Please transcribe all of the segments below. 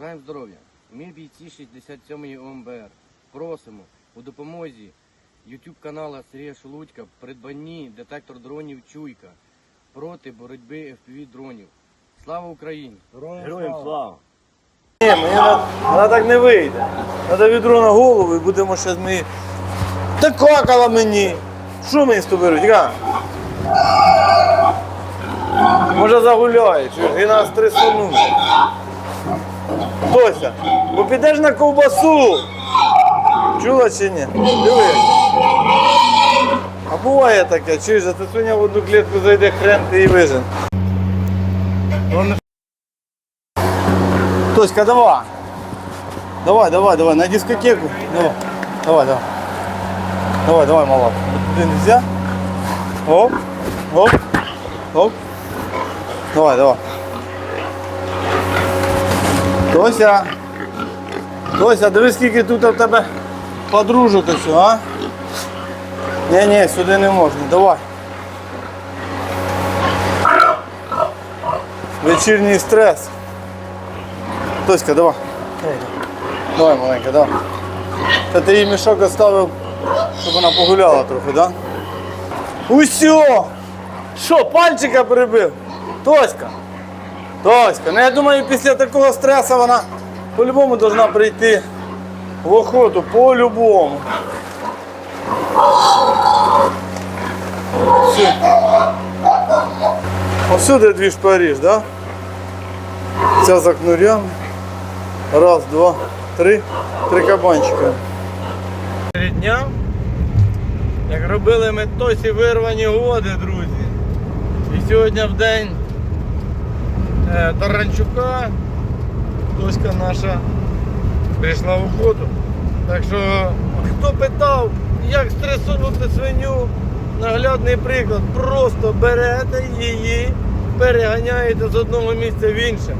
Бажаємо здоров'я. Ми бійці 67-ї ОМБР. Просимо у допомозі YouTube канала Сергія Шелудька придбанні детектор дронів Чуйка проти боротьби FPV дронів. Слава Україні! Героям слава! Ні, мені на, вона так не вийде. Треба відро на голову і будемо ще ми. Та какала мені. Що мені з тобою робити? Га? Може загуляє, чуєш, і нас трясунуть. Тося, бо підеш на ковбасу. Чула чи ні? Диви. А буває таке, чуєш, а ти сьогодні в одну клітку зайде хрен ти і вижен. Тоська, давай. Давай, давай, давай, на дискотеку. Давай, давай, давай. Давай, давай, мала. Ты нельзя? Оп, оп, оп. Давай, давай. Тося. Тося, дивись, скільки тут в тебе подружок ось, а? Ні, ні, сюди не можна. Давай. Вечірній стрес. Тоська, давай. Давай, маленька, давай. Та ти їй мішок оставив, щоб вона погуляла трохи, да? Усьо! Що, пальчика перебив? Тоська. Тоська, ну я думаю, після такого стресу вона по-любому повинна прийти в охоту, по-любому. Осюди дві шпаріж, да? Ця за кнурями. Раз, два, три. Три кабанчика. Три дня. Як робили ми тосі вирвані годи, друзі. І сьогодні в день Таранчука Тоська наша прийшла в охоту. Так що, хто питав, як стресунути свиню, наглядний приклад, просто берете її, переганяєте з одного місця в інше.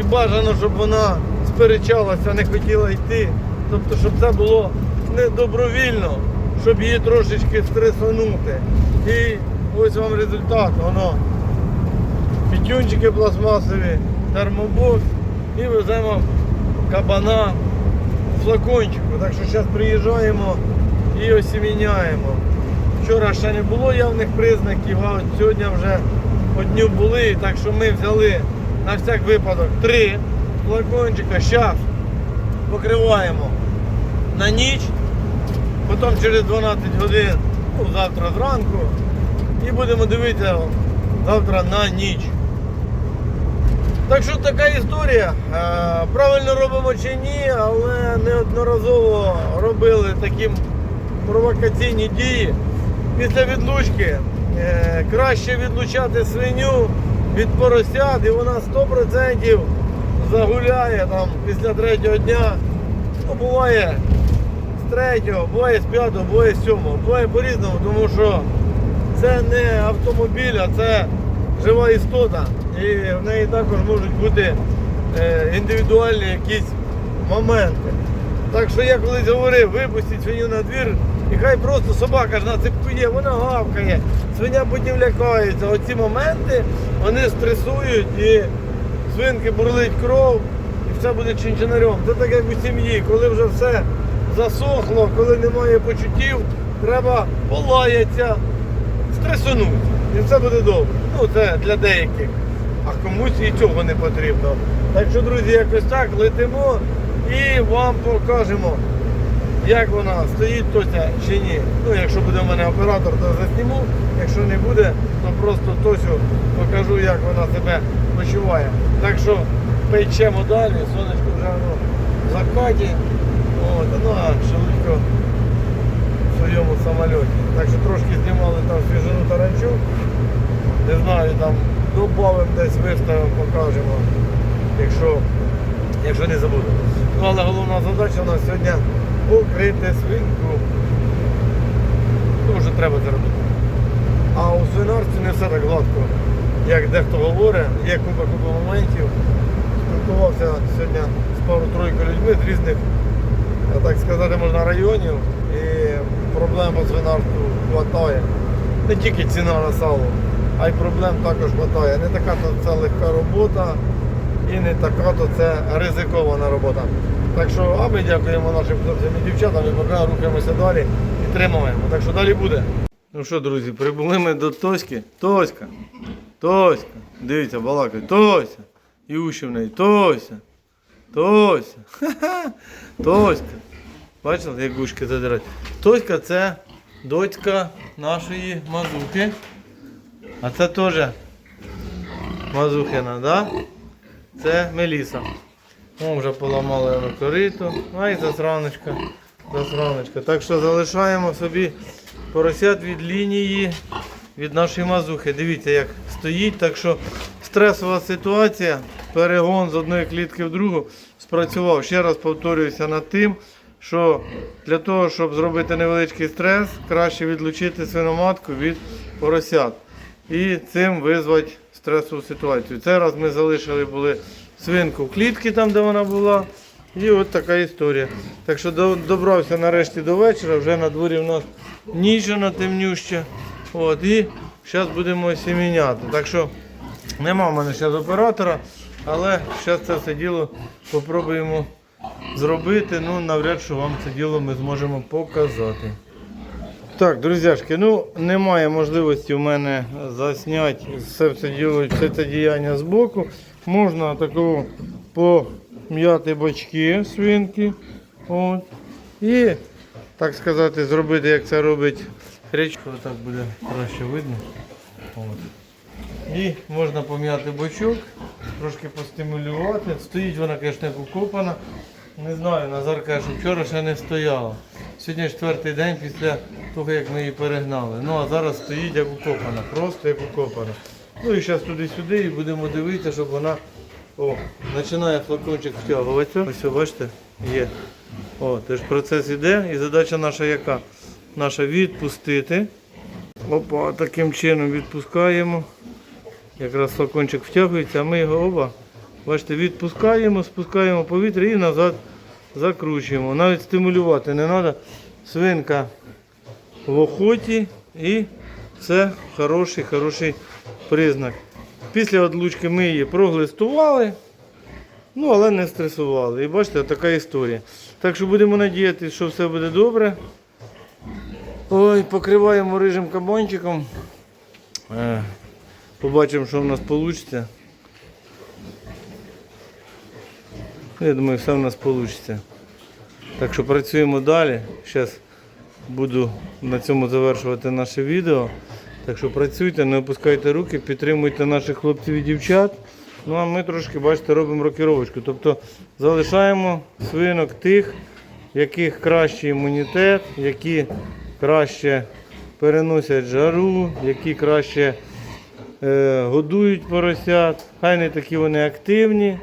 І бажано, щоб вона сперечалася, не хотіла йти. Тобто, щоб це було не добровільно, щоб її трошечки стресанути. І ось вам результат. Воно пітюнчики пластмасові, термобокс і веземо кабана в флакончику. Так що зараз приїжджаємо і осіміняємо. Вчора ще не було явних признаків, а от сьогодні вже по дню були, так що ми взяли на всяк випадок три флакончика. Зараз покриваємо на ніч, потім через 12 годин, ну, завтра зранку, і будемо дивитися завтра на ніч. Так що така історія. Е, Правильно робимо чи ні, але неодноразово робили такі провокаційні дії. Після відлучки е, краще відлучати свиню від поросят, і вона 100% загуляє там після третього дня. Ну, буває з третього, буває з п'ятого, буває з сьомого. Буває по-різному, тому що це не автомобіль, а це жива істота. І в неї також можуть бути е, індивідуальні якісь моменти. Так що я колись говорив, випустіть свиню на двір, і хай просто собака ж на цепку вона гавкає, свиня потім лякається. Оці моменти вони стресують і свинки бурлить кров, і все буде чинчинарем. Це так як у сім'ї, коли вже все засохло, коли немає почуттів, треба полаятися, стресунути. І все буде добре. Ну це для деяких. А комусь і цього не потрібно. Так що, друзі, якось так летимо і вам покажемо, як вона стоїть Тося чи ні. Ну, якщо буде в мене оператор, то засніму. Якщо не буде, то просто Тосю покажу, як вона себе почуває. Так що печемо далі, сонечко вже воно в закаті. От, ну а шелудько в своєму самольоті. Так що трошки знімали там свіжину таранчу. Не знаю, там добавимо десь виставимо, покажемо, якщо, якщо не забудемо. Ну, але головна задача у нас сьогодні покрити свинку. Ну, вже треба це. А у свинарці не все так гладко, як дехто говорить, є купа-купа моментів. Спілкувався сьогодні з пару-тройкою людьми з різних, так сказати, можна районів. І проблем по свинарству хватає. Не тільки ціна на сало, а й проблем також хватає. Не така то це легка робота. і не така, то це ризикована робота. Так що, а ми дякуємо нашим хлопцям і дівчатам і поки рухаємося далі і тримаємо. Так що далі буде. Ну що, друзі, прибули ми до Тоськи. Тоська, Тоська, дивіться, балакає, Тося. І уші в неї, Тося, Тося, Ха-ха. Тоська. Бачили, як ушки задирають? Тоська це дочка нашої мазухи. А це теж мазухина, да? Це Меліса. О, вже поламали воно корито. Ай, засраночка. Засраночка. Так що залишаємо собі поросят від лінії від нашої мазухи. Дивіться, як стоїть. Так що стресова ситуація, перегон з одної клітки в другу спрацював. Ще раз повторююся над тим, що для того, щоб зробити невеличкий стрес, краще відлучити свиноматку від поросят. І цим визвати стресову ситуацію. Цей раз ми залишили були свинку в клітці, там, де вона була. І от така історія. Так що добрався нарешті до вечора, вже на дворі в нас ніч вона темнюща. От, і зараз будемо осіміняти. Так що нема в мене зараз оператора, але зараз це все діло спробуємо зробити. Ну, навряд що вам це діло ми зможемо показати. Так, друзяшки, ну немає можливості в мене засняти все це діяння з боку. Можна такого пом'яти бочки свинки. От. І, так сказати, зробити, як це робить річка. Отак буде краще видно. От. І можна пом'яти бочок, трошки постимулювати. Стоїть вона, звісно, укопана. Не знаю, Назар каже, що вчора ще не стояла. Сьогодні четвертий день після того, як ми її перегнали. Ну а зараз стоїть як укопана, просто як укопана. Ну і зараз туди-сюди і будемо дивитися, щоб вона о, починає флакончик втягуватися. Ось, бачите, є. О, теж процес іде. І задача наша яка? Наша відпустити. Опа, таким чином відпускаємо. Якраз флакончик втягується, а ми його оба, бачите, відпускаємо, спускаємо повітря і назад закручуємо. Навіть стимулювати не треба. Свинка в охоті і це хороший, хороший признак. Після відлучки ми її проглистували, ну але не стресували. І бачите, така історія. Так що будемо надіятися, що все буде добре. Ой, покриваємо рижим кабанчиком. Е, Побачимо, що в нас вийде. Я думаю, все в нас вийде. Так що працюємо далі. Зараз буду на цьому завершувати наше відео. Так що працюйте, не опускайте руки, підтримуйте наших хлопців і дівчат. Ну а ми трошки, бачите, робимо рокіровочку. Тобто залишаємо свинок тих, яких кращий імунітет, які краще переносять жару, які краще е, годують поросят. Хай не такі вони активні,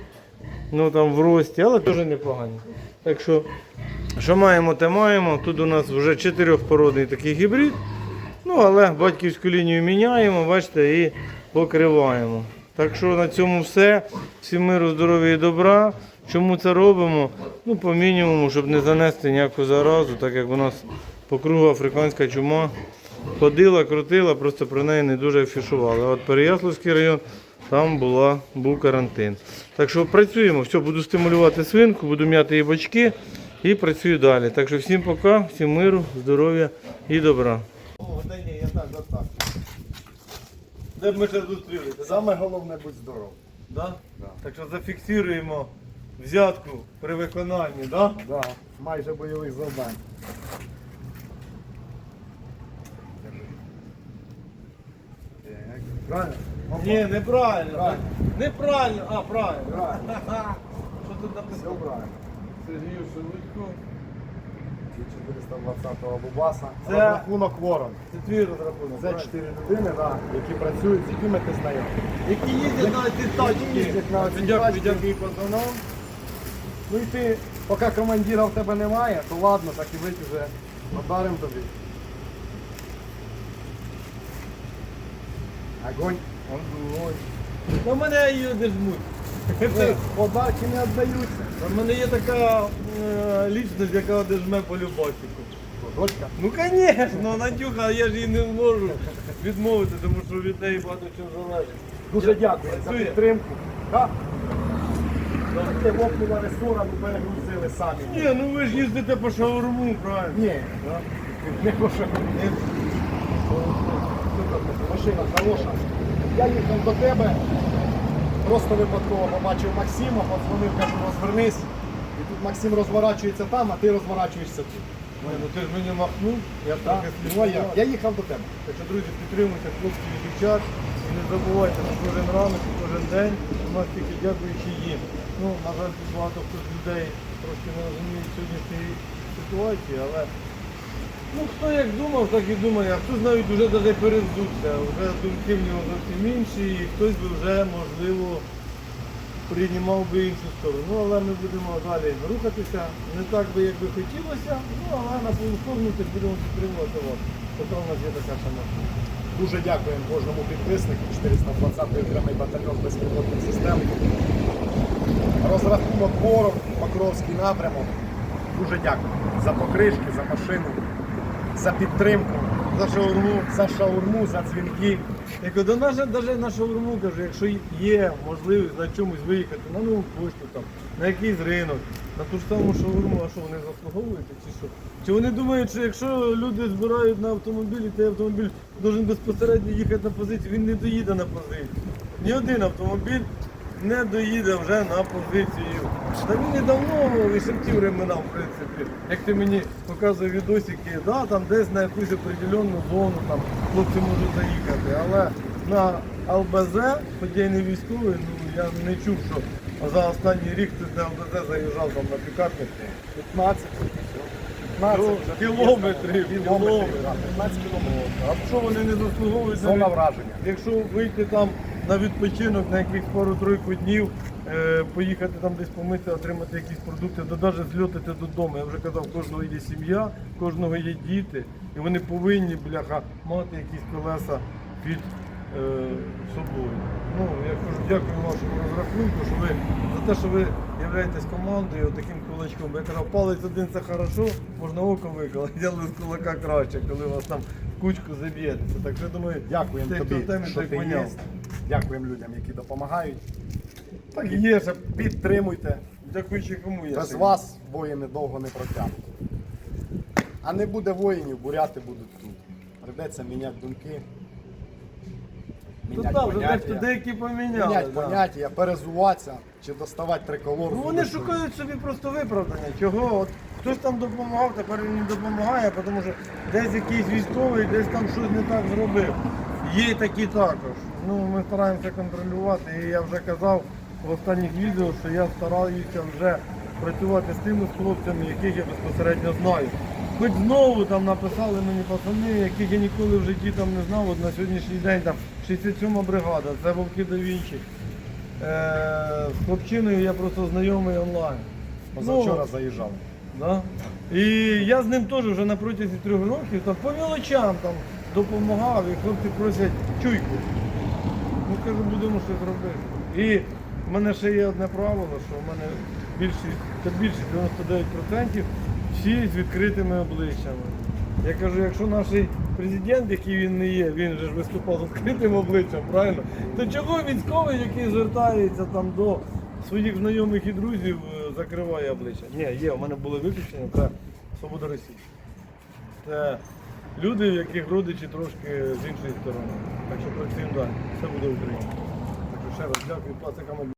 ну там в рості, але теж непогані. Так що, що маємо, те маємо. Тут у нас вже чотирьохпородний такий гібрид. Ну, але батьківську лінію міняємо, бачите, і покриваємо. Так що на цьому все. Всім миру, здоров'я і добра. Чому це робимо? Ну, по мінімуму, щоб не занести ніяку заразу, так як у нас по кругу африканська чума ходила, крутила, просто про неї не дуже афішували. От Переяславський район, там була, був карантин. Так що працюємо, все, буду стимулювати свинку, буду м'яти її бочки і працюю далі. Так що всім пока, всім миру, здоров'я і добра. О, та ні, я так, от так. Де б ми ще зустрілися? Саме головне будь здоров. Да? Да. Так що зафіксуємо взятку при виконанні, да? Да, майже бойових завдань. Так, Правильно? Ні, неправильно. Правильно. Неправильно, а правильно. Правильно. Що тут Все правильно. Сергію Шелудько. Ці 420-го Бубаса. Це- Розрахунок ворон. Це твій розрахунок. Це правильно? чотири людини, да, які працюють, з якими ти знайомий. Які їздять на ці тачки. їздять на ці Дякую, тачки. дякую пацанам. Ну і ти, поки командира в тебе немає, то ладно, так і вийти вже подарим тобі. Огонь. На мене її не жмуть. Подарки не віддаються. У мене є така е, лічність, яка одержме по любасику. Що, Дочка? Ну звісно, Надюха, я ж її не зможу відмовити, тому що від неї багато чого залежить. Дуже дякую за Працює. підтримку. Так? Таке вопнула ресора, ну перегрузили самі. Ні, ну ви ж їздите по шаурму, правильно? Ні, не прошу. Машина хороша. Я їхав до тебе, просто випадково побачив Максима, подзвонив, кажу, розвернись. І тут Максим розворачується там, а ти розворачуєшся тут. Ні, ну ти ж мені махнув, я Так, трохи ну, а я, їхав до тебе. Так що, друзі, підтримуйте хлопців і дівчат. І не забувайте, що кожен ранок і кожен день у нас тільки дякуючи їм. Ну, на жаль, тут багато хто з людей трошки не розуміють сьогоднішньої ситуації, але ну хто як думав, так і думає, а хтось навіть вже навіть перевзувся, вже думки в нього зовсім інші, і хтось би вже, можливо, приймав би іншу сторону. Ну, але ми будемо далі рухатися. Не так би, як би хотілося, ну але на свою сторону будемо підтримувати вас. Тобто у нас є така сама. Дуже дякуємо кожному підписнику 420-й окремий батальйон безпілотних систем. Розрахунок ворог, Покровський напрямок. Дуже дякую за покришки, за машину, за підтримку, За шаурму. за шаурму, за дзвінки. Я кажу, да навіть, навіть на шаурму кажу, якщо є можливість на чомусь виїхати, на нову пошту, там, на якийсь ринок, на ту ж саму шаурму, а що вони заслуговують чи що? Чи вони думають, що якщо люди збирають на автомобілі, той автомобіль має безпосередньо їхати на позицію, він не доїде на позицію. Ні один автомобіль не доїде вже на позицію. Та він і ще в ті времена, в принципі, як ти мені показує відосики, да, там десь на якусь определенну зону там хлопці можуть заїхати. Але на ЛБЗ, хоч я не військовий, ну я не чув, що за останній рік хтось на ЛБЗ заїжджав там на пікапі. 15. 15 Ну, кілометрів, Кілометрів, кілометрів. 15 кілометрів. А що вони не заслуговують Зона враження. Якщо вийти там на відпочинок на якихось пару-тройку днів, е, поїхати там десь помити, отримати якісь продукти, то навіть зльотити додому. Я вже казав, кожного є сім'я, кожного є діти, і вони повинні, бляха, мати якісь колеса під е, собою. Ну, я кажу, дякую вашому розрахунку, що ви за те, що ви являєтесь командою, таким кулачком. Я казав, палець один це хорошо, можна око виколати, але з кулака краще, коли у вас там кучку заб'єтеся. Так що я думаю, хто тобі, темі, що ти є. Дякуємо людям, які допомагають. Так і є, що Підтримуйте. дякуючи кому я. Без вас воїни довго не протягнуть. А не буде воїнів, буряти будуть тут. Придеться міняти думки. Ну Міняти так, вже дехто поняття. деякі поміняли. Міняти да. поняття, перезуватися чи доставати триколор. Ну з вони шукають собі просто виправдання. Чого? От хтось там допомагав, тепер він не допомагає, тому що десь якийсь військовий, десь там щось не так зробив. Є такі також. Ну, ми стараємося контролювати. І я вже казав в останніх відео, що я стараюся вже працювати з тими хлопцями, яких я безпосередньо знаю. Хоч знову там написали мені пацани, яких я ніколи в житті там не знав. От на сьогоднішній день там 67 бригада, це Вовки да Вінчі. Е, з хлопчиною я просто знайомий онлайн. Позавчора Ну, заїжджав. Да? І я з ним теж вже на протязі трьох років там, по мілочам там, допомагав, і хлопці просять чуйку. Кажу, будемо щось робити. І в мене ще є одне правило, що в мене та більше 99% всі з відкритими обличчями. Я кажу, якщо наш президент, який він не є, він же ж виступав з відкритим обличчям, правильно? То чого військовий, який звертається там до своїх знайомих і друзів, е, закриває обличчя? Ні, є, у мене були виключення, це Свобода Росії. Це люди, в яких родичі трошки з іншої сторони. Так що працюємо далі. Все буде Україна. Так що ще раз дякую пацикам.